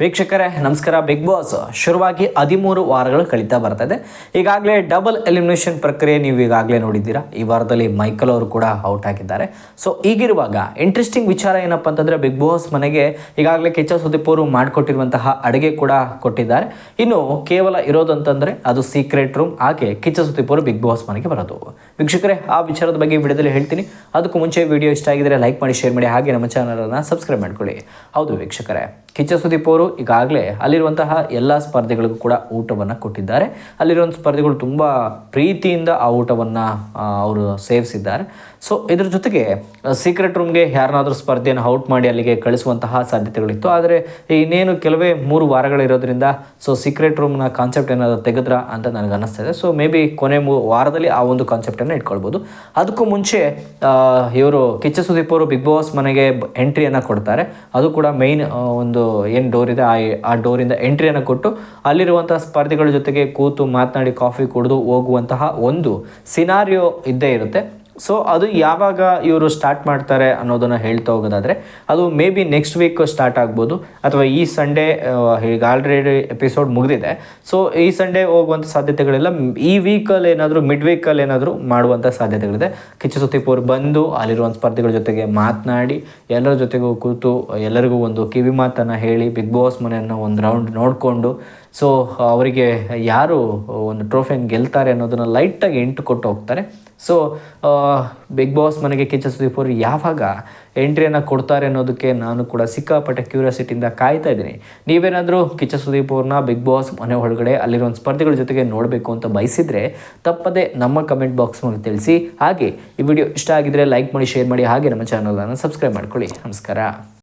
ವೀಕ್ಷಕರೇ, ನಮಸ್ಕಾರ. Big boss ಶುರುವಾಗಿ ಹದಿಮೂರು ವಾರಗಳು ಕಳೀತಾ ಬರ್ತದೆ. ಈಗಾಗಲೇ ಡಬಲ್ ಎಲಿಮಿನೇಷನ್ ಪ್ರಕ್ರಿಯೆ ನೀವು ಈಗಾಗಲೇ ನೋಡಿದ್ದೀರಾ. ಈ ವಾರದಲ್ಲಿ ಮೈಕಲ್ ಅವರು ಕೂಡ ಔಟ್ ಆಗಿದ್ದಾರೆ. ಸೊ ಈಗಿರುವಾಗ ಇಂಟ್ರೆಸ್ಟಿಂಗ್ ವಿಚಾರ ಏನಪ್ಪ ಅಂತಂದರೆ ಬಿಗ್ ಬಾಸ್ ಮನೆಗೆ ಈಗಾಗಲೇ ಕೆಚ್ಚ ಸುದೀಪ್ ಅವರು ಮಾಡಿಕೊಟ್ಟಿರುವಂತಹ ಅಡುಗೆ ಕೂಡ ಕೊಟ್ಟಿದ್ದಾರೆ. ಇನ್ನು ಕೇವಲ ಇರೋದಂತಂದರೆ ಅದು ಸೀಕ್ರೆಟ್ ರೂಮ್ ಹಾಗೆ ಕಿಚ್ಚ ಸುದೀಪ್ ಅವರು ಬಿಗ್ ಬಾಸ್ ಮನೆಗೆ ಬರೋದು. ವೀಕ್ಷಕರೇ, ಆ ವಿಚಾರದ ಬಗ್ಗೆ ವಿಡಿಯೋದಲ್ಲಿ ಹೇಳ್ತೀನಿ. ಅದಕ್ಕೂ ಮುಂಚೆ ವಿಡಿಯೋ ಇಷ್ಟ ಆಗಿದರೆ ಲೈಕ್ ಮಾಡಿ ಶೇರ್ ಮಾಡಿ, ಹಾಗೆ ನಮ್ಮ ಚಾನಲನ್ನು ಸಬ್ಸ್ಕ್ರೈಬ್ ಮಾಡ್ಕೊಳ್ಳಿ. ಹೌದು ವೀಕ್ಷಕರೇ. ಕಿಚ್ಚ ಸುದೀಪ್ ಅವರು ಈಗಾಗಲೇ ಅಲ್ಲಿರುವಂತಹ ಎಲ್ಲ ಸ್ಪರ್ಧೆಗಳಿಗೂ ಕೂಡ ಊಟವನ್ನು ಕೊಟ್ಟಿದ್ದಾರೆ. ಅಲ್ಲಿರುವಂಥ ಸ್ಪರ್ಧೆಗಳು ತುಂಬ ಪ್ರೀತಿಯಿಂದ ಆ ಊಟವನ್ನು ಅವರು ಸೇವಿಸಿದ್ದಾರೆ. ಸೊ ಇದ್ರ ಜೊತೆಗೆ ಸೀಕ್ರೆಟ್ ರೂಮ್ಗೆ ಯಾರನ್ನಾದರೂ ಸ್ಪರ್ಧೆಯನ್ನು ಔಟ್ ಮಾಡಿ ಅಲ್ಲಿಗೆ ಕಳಿಸುವಂತಹ ಸಾಧ್ಯತೆಗಳಿತ್ತು. ಆದರೆ, ಇನ್ನೇನು ಕೆಲವೇ ಮೂರು ವಾರಗಳಿರೋದ್ರಿಂದ ಸೊ ಸೀಕ್ರೆಟ್ ರೂಮ್ನ ಕಾನ್ಸೆಪ್ಟ್ ಏನಾದರೂ ತೆಗೆದ್ರ ಅಂತ ನನಗೆ ಅನ್ನಿಸ್ತಾ ಇದೆ. ಸೊ ಮೇ ಬಿ ಕೊನೆ ಮೂ, ವಾರದಲ್ಲಿ ಆ ಒಂದು ಕಾನ್ಸೆಪ್ಟನ್ನು ಇಟ್ಕೊಳ್ಬೋದು. ಅದಕ್ಕೂ ಮುಂಚೆ ಇವರು ಕಿಚ್ಚ ಸುದೀಪ್ ಅವರು ಬಿಗ್ ಬಾಸ್ ಮನೆಗೆ ಎಂಟ್ರಿಯನ್ನು ಕೊಡ್ತಾರೆ. ಅದು ಕೂಡ ಮೇಯ್ನ್ ಒಂದು ಏನು ಡೋರ್ ಇದೆ, ಆ ಆ ಡೋರಿಂದ ಎಂಟ್ರಿಯನ್ನು ಕೊಟ್ಟು ಅಲ್ಲಿರುವಂತಹ ಸ್ಪರ್ಧಿಗಳ ಜೊತೆಗೆ ಕೂತು ಮಾತನಾಡಿ ಕಾಫಿ ಕುಡಿದು ಹೋಗುವಂತಹ ಒಂದು ಸಿನಾರಿಯೋ ಇದ್ದೇ ಇರುತ್ತೆ. ಸೊ ಅದು ಯಾವಾಗ ಇವರು ಸ್ಟಾರ್ಟ್ ಮಾಡ್ತಾರೆ ಅನ್ನೋದನ್ನು ಹೇಳ್ತಾ ಹೋಗೋದಾದರೆ, ಅದು may be next week start ಆಗ್ಬೋದು, ಅಥವಾ ಈ ಸಂಡೇ ಈಗ ಆಲ್ರೆಡಿ ಎಪಿಸೋಡ್ ಮುಗಿದಿದೆ. ಸೊ ಈ ಸಂಡೇ ಹೋಗುವಂಥ ಸಾಧ್ಯತೆಗಳೆಲ್ಲ ಈ ವೀಕಲ್ಲಿ ಏನಾದರೂ ಮಿಡ್ ವೀಕಲ್ಲಿ ಏನಾದರೂ ಮಾಡುವಂಥ ಸಾಧ್ಯತೆಗಳಿದೆ. ಕಿಚ್ಚ ಸುದೀಪ್ ಬಂದು ಅಲ್ಲಿರುವಂಥ ಸ್ಪರ್ಧಿಗಳ ಜೊತೆಗೆ ಮಾತನಾಡಿ, ಎಲ್ಲರ ಜೊತೆಗೂ ಕೂತು, ಎಲ್ಲರಿಗೂ ಒಂದು ಕಿವಿ ಮಾತನ್ನು ಹೇಳಿ ಬಿಗ್ ಬಾಸ್ ಮನೆಯನ್ನು ಒಂದು ರೌಂಡ್ ನೋಡಿಕೊಂಡು ಸೊ ಅವರಿಗೆ ಯಾರು ಒಂದು ಟ್ರೋಫಿಯನ್ನು ಗೆಲ್ತಾರೆ ಅನ್ನೋದನ್ನು ಲೈಟಾಗಿ ಎಂಟು ಕೊಟ್ಟು ಹೋಗ್ತಾರೆ. ಸೊ ಬಿಗ್ ಬಾಸ್ ಮನೆಗೆ ಕಿಚ್ಚ ಸುದೀಪ್ ಅವರು ಯಾವಾಗ ಎಂಟ್ರಿಯನ್ನು ಕೊಡ್ತಾರೆ ಅನ್ನೋದಕ್ಕೆ ನಾನು ಕೂಡ ಸಿಕ್ಕಾಪಟ್ಟೆ ಕ್ಯೂರಿಯಾಸಿಟಿಯಿಂದ ಕಾಯ್ತಾ ಇದ್ದೀನಿ. ನೀವೇನಾದರೂ ಕಿಚ್ಚ ಸುದೀಪ್ ಅವ್ರನ್ನ ಬಿಗ್ ಬಾಸ್ ಮನೆ ಒಳಗಡೆ ಅಲ್ಲಿರೋ ಸ್ಪರ್ಧೆಗಳ ಜೊತೆಗೆ ನೋಡಬೇಕು ಅಂತ ಬಯಸಿದರೆ ತಪ್ಪದೆ ನಮ್ಮ ಕಮೆಂಟ್ ಬಾಕ್ಸ್ ಮೂಲಕ ತಿಳಿಸಿ. ಹಾಗೆ ಈ ವಿಡಿಯೋ ಇಷ್ಟ ಆಗಿದ್ರೆ ಲೈಕ್ ಮಾಡಿ ಶೇರ್ ಮಾಡಿ, ಹಾಗೆ ನಮ್ಮ ಚಾನಲನ್ನು ಸಬ್ಸ್ಕ್ರೈಬ್ ಮಾಡ್ಕೊಳ್ಳಿ. ನಮಸ್ಕಾರ.